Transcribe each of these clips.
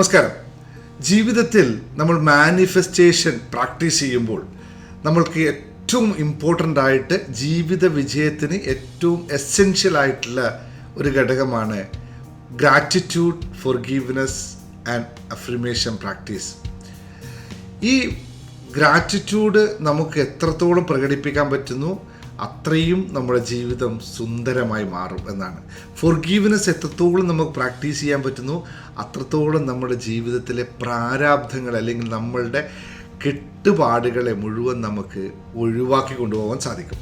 നമസ്കാരം. ജീവിതത്തിൽ നമ്മൾ മാനിഫെസ്റ്റേഷൻ പ്രാക്ടീസ് ചെയ്യുമ്പോൾ നമ്മൾക്ക് ഏറ്റവും ഇമ്പോർട്ടന്റ് ആയിട്ട് ജീവിത വിജയത്തിന് ഏറ്റവും എസെൻഷ്യൽ ആയിട്ടുള്ള ഒരു ഘടകമാണ് gratitude forgiveness and affirmation practice ഈ ഗ്രാറ്റിറ്റ്യൂഡ് നമുക്ക് എത്രത്തോളം പ്രകടിപ്പിക്കാൻ പറ്റുന്നു? അത്രയും നമ്മുടെ ജീവിതം സുന്ദരമായി മാറും എന്നാണ്. ഫോർഗീവ്നെസ് എത്രത്തോളം നമുക്ക് പ്രാക്ടീസ് ചെയ്യാൻ പറ്റുന്നു അത്രത്തോളം നമ്മുടെ ജീവിതത്തിലെ പ്രാരാബ്ധങ്ങൾ അല്ലെങ്കിൽ നമ്മളുടെ കെട്ടുപാടുകളെ മുഴുവൻ നമുക്ക് ഒഴിവാക്കി കൊണ്ടുപോകാൻ സാധിക്കും.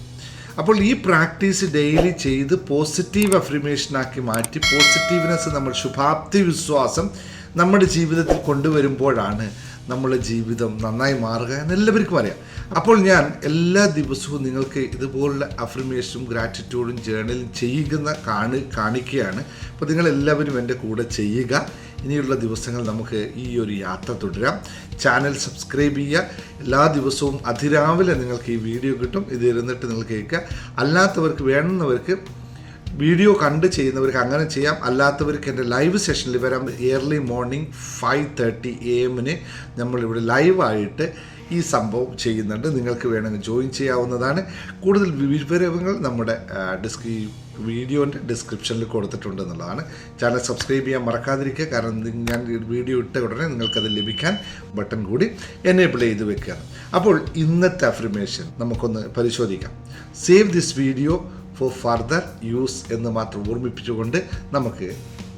അപ്പോൾ ഈ പ്രാക്ടീസ് ഡെയിലി ചെയ്ത് പോസിറ്റീവ് അഫ്രിമേഷനാക്കി മാറ്റി പോസിറ്റീവ്നെസ് നമ്മൾ ശുഭാപ്തി വിശ്വാസം നമ്മുടെ ജീവിതത്തിൽ കൊണ്ടുവരുമ്പോഴാണ് നമ്മുടെ ജീവിതം നന്നായി മാറുക എന്ന് എല്ലാവർക്കും അറിയാം. അപ്പോൾ ഞാൻ എല്ലാ ദിവസവും നിങ്ങൾക്ക് ഇതുപോലുള്ള അഫർമേഷനും ഗ്രാറ്റിറ്റ്യൂഡും ജേണലും ചെയ്യുന്ന കാണി കാണിക്കുകയാണ്. അപ്പോൾ നിങ്ങൾ എല്ലാവരും എന്റെ കൂടെ ചെയ്യുക. ഇനിയുള്ള ദിവസങ്ങൾ നമുക്ക് ഈ ഒരു യാത്ര തുടരാം. ചാനൽ സബ്സ്ക്രൈബ് ചെയ്യുക. എല്ലാ ദിവസവും അതിരാവിലെ നിങ്ങൾക്ക് ഈ വീഡിയോ കിട്ടും. ഇത് ഇരുന്നിട്ട് നിങ്ങൾ കേൾക്കുക. അല്ലാത്തവർക്ക് വേണ്ടുന്നവർക്ക് വീഡിയോ കണ്ട് ചെയ്യുന്നവർക്ക് അങ്ങനെ ചെയ്യാം. അല്ലാത്തവർക്ക് എന്റെ ലൈവ് സെഷനിൽ വരാം. Early morning five thirty A എമ്മിന് നമ്മളിവിടെ ലൈവായിട്ട് ഈ സംഭവം ചെയ്യുന്നുണ്ട്. നിങ്ങൾക്ക് വേണമെങ്കിൽ ജോയിൻ ചെയ്യാവുന്നതാണ്. കൂടുതൽ വിവരങ്ങൾ നമ്മുടെ ഡിസ്ക്രി വീഡിയോന്റെ ഡിസ്ക്രിപ്ഷനിൽ കൊടുത്തിട്ടുണ്ട് എന്നുള്ളതാണ്. ചാനൽ സബ്സ്ക്രൈബ് ചെയ്യാൻ മറക്കാതിരിക്കുക. കാരണം ഞാൻ വീഡിയോ ഇട്ട ഉടനെ നിങ്ങൾക്കത് ലഭിക്കാൻ ബട്ടൺ കൂടി എനേബിൾ ചെയ്ത് വെക്കുകയാണ്. അപ്പോൾ ഇന്നത്തെ അഫർമേഷൻ നമുക്കൊന്ന് പരിശോധിക്കാം. Save this video for further use എന്ന് മാത്രം ഓർമ്മിപ്പിച്ചുകൊണ്ട് നമുക്ക്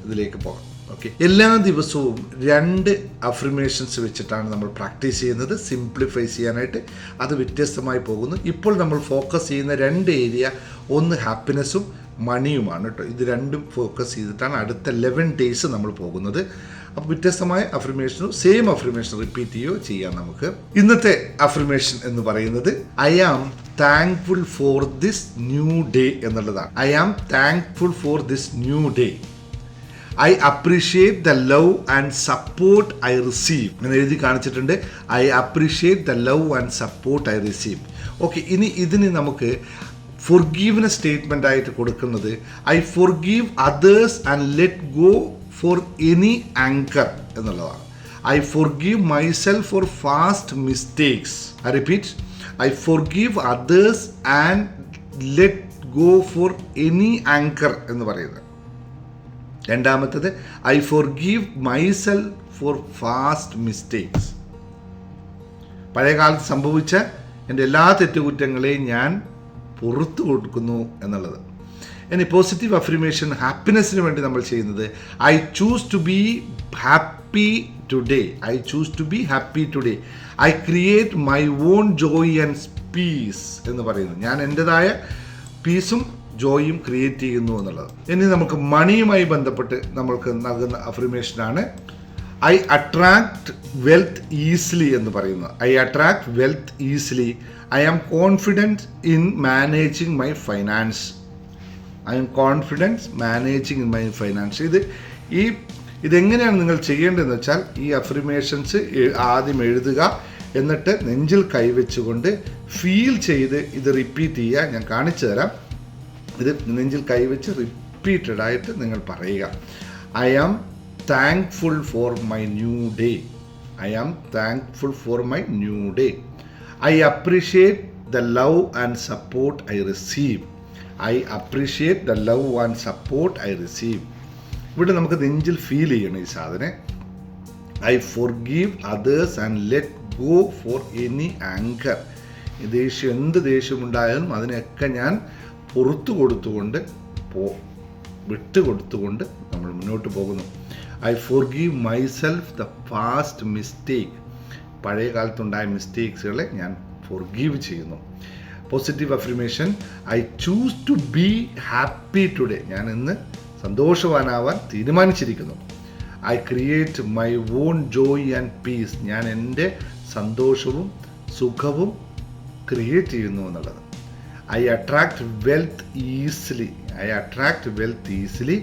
ഇതിലേക്ക് പോകാം. ഓക്കെ എല്ലാ ദിവസവും രണ്ട് അഫർമേഷൻസ് വെച്ചിട്ടാണ് നമ്മൾ പ്രാക്ടീസ് ചെയ്യുന്നത് സിംപ്ലിഫൈ ചെയ്യാനായിട്ട്. അത് വ്യത്യസ്തമായി പോകുന്നു. ഇപ്പോൾ നമ്മൾ ഫോക്കസ് ചെയ്യുന്ന രണ്ട് ഏരിയ ഒന്ന് ഹാപ്പിനെസ്സും മണിയുമാണ് കേട്ടോ. ഇത് രണ്ടും ഫോക്കസ് ചെയ്തിട്ടാണ് അടുത്ത ലെവൻ ഡേയ്സ് നമ്മൾ പോകുന്നത്. അപ്പോൾ വ്യത്യസ്തമായ അഫർമേഷനും സെയിം അഫർമേഷൻ റിപ്പീറ്റ് ചെയ്യുകയോ ചെയ്യാം നമുക്ക്. ഇന്നത്തെ അഫർമേഷൻ എന്ന് പറയുന്നത് I am thankful for this new day എന്നുള്ളതാണ്. I am thankful for this new day I appreciate the love and support I receive എന്ന് എഴുതി കാണിച്ചിട്ടുണ്ട്. I appreciate the love and support I receive okay ഇനി ഇതിന് നമുക്ക് ഫൊർഗീവിന് statement ആയിട്ട് കൊടുക്കുന്നത് I forgive others and let go for any anger എന്നുള്ളതാണ്. I forgive myself for past mistakes I repeat I forgive others and let go for any anger എന്ന് പറയുന്നത്. രണ്ടാമത്തത് I forgive myself for past mistakes പഴയ കാലത്ത് സംഭവിച്ച എന്റെ എല്ലാ തെറ്റുകുറ്റങ്ങളെയും ഞാൻ പുറത്തു കൊടുക്കുന്നു എന്നുള്ളത്. ഇനി പോസിറ്റീവ് അഫ്രിമേഷൻ ഹാപ്പിനെസ്സിന് വേണ്ടി നമ്മൾ ചെയ്യുന്നത്. I choose to be happy today I choose to be happy today I create my own joy and peace എന്ന് പറയുന്നു. ഞാൻ എന്റെതായ പീസും ജോയും ക്രിയേറ്റ് ചെയ്യുന്നു എന്നുള്ളത്. ഇനി നമുക്ക് മണിയുമായി ബന്ധപ്പെട്ട് നമ്മൾക്ക് നൽകുന്ന അഫർമേഷനാണ് ഐ അട്രാക്ട് വെൽത്ത് ഈസിലി എന്ന് പറയുന്നത് I attract wealth easily I am confident in managing my finance I am confidence managing my finance. ഇത് ഈ ഇതെങ്ങനെയാണ് നിങ്ങൾ ചെയ്യേണ്ടതെന്ന് വെച്ചാൽ ഈ അഫർമേഷൻസ് ആദ്യം എഴുതുക എന്നിട്ട് നെഞ്ചിൽ കൈവച്ചുകൊണ്ട് ഫീൽ ചെയ്ത് ഇത് റിപ്പീറ്റ് ചെയ്യുക. ഞാൻ കാണിച്ചു തരാം. ഇത് നെഞ്ചിൽ കൈവച്ച് റിപ്പീറ്റഡ് ആയിട്ട് നിങ്ങൾ പറയുക. I am thankful for my new day I am thankful for my new day I appreciate the love and support I receive I appreciate the love and support I receive ഇവിടെ നമുക്ക് നെഞ്ചിൽ feel ചെയ്യണം ഈ സാധനം. I forgive others and let go for any anger ദേഷ്യം എന്ത് ദേഷ്യമുണ്ടായാലും അതിനെയൊക്കെ ഞാൻ പുറത്തു കൊടുത്തുകൊണ്ട് പോ വിട്ടുകൊടുത്തുകൊണ്ട് നമ്മൾ മുന്നോട്ട് പോകുന്നു. I forgive myself the past mistake പഴയ കാലത്തുണ്ടായ മിസ്റ്റേക്സുകളെ ഞാൻ ഫോർ ഗീവ് ചെയ്യുന്നു. Positive affirmation I choose to be happy today ഞാൻ ഇന്ന് സന്തോഷവാനാവാൻ തീരുമാനിച്ചിരിക്കുന്നു. I create my own joy and peace ഞാൻ എന്റെ സന്തോഷവും സുഖവും ക്രിയേറ്റ് ചെയ്യുന്നു എന്നുള്ളത്. I attract wealth easily I attract wealth easily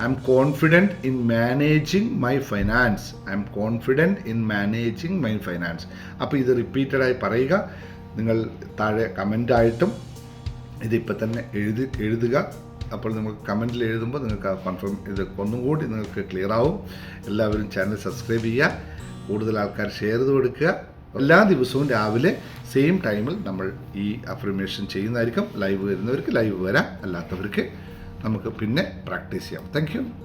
I am confident in managing my finance I am confident in managing my finance അപ്പോൾ ഇത് റിപ്പീറ്റഡായി പറയുക. നിങ്ങൾ താഴെ കമന്റായിട്ടും ഇതിപ്പോൾ തന്നെ എഴുതി എഴുതുക. അപ്പോൾ നിങ്ങൾക്ക് കമന്റിൽ എഴുതുമ്പോൾ നിങ്ങൾക്ക് ആ കൺഫേം ഇത് ഒന്നും കൂടി നിങ്ങൾക്ക് ക്ലിയർ ആവും. എല്ലാവരും ചാനൽ സബ്സ്ക്രൈബ് ചെയ്യുക. കൂടുതൽ ആൾക്കാർ ഷെയർ ചെയ്ത് കൊടുക്കുക. എല്ലാ ദിവസവും രാവിലെ സെയിം ടൈമിൽ നമ്മൾ ഈ അഫർമേഷൻ ചെയ്യുന്നതായിരിക്കും. ലൈവ് വരുന്നവർക്ക് ലൈവ് വരാം. അല്ലാത്തവർക്ക് നമുക്ക് പിന്നെ പ്രാക്ടീസ് ചെയ്യാം. താങ്ക്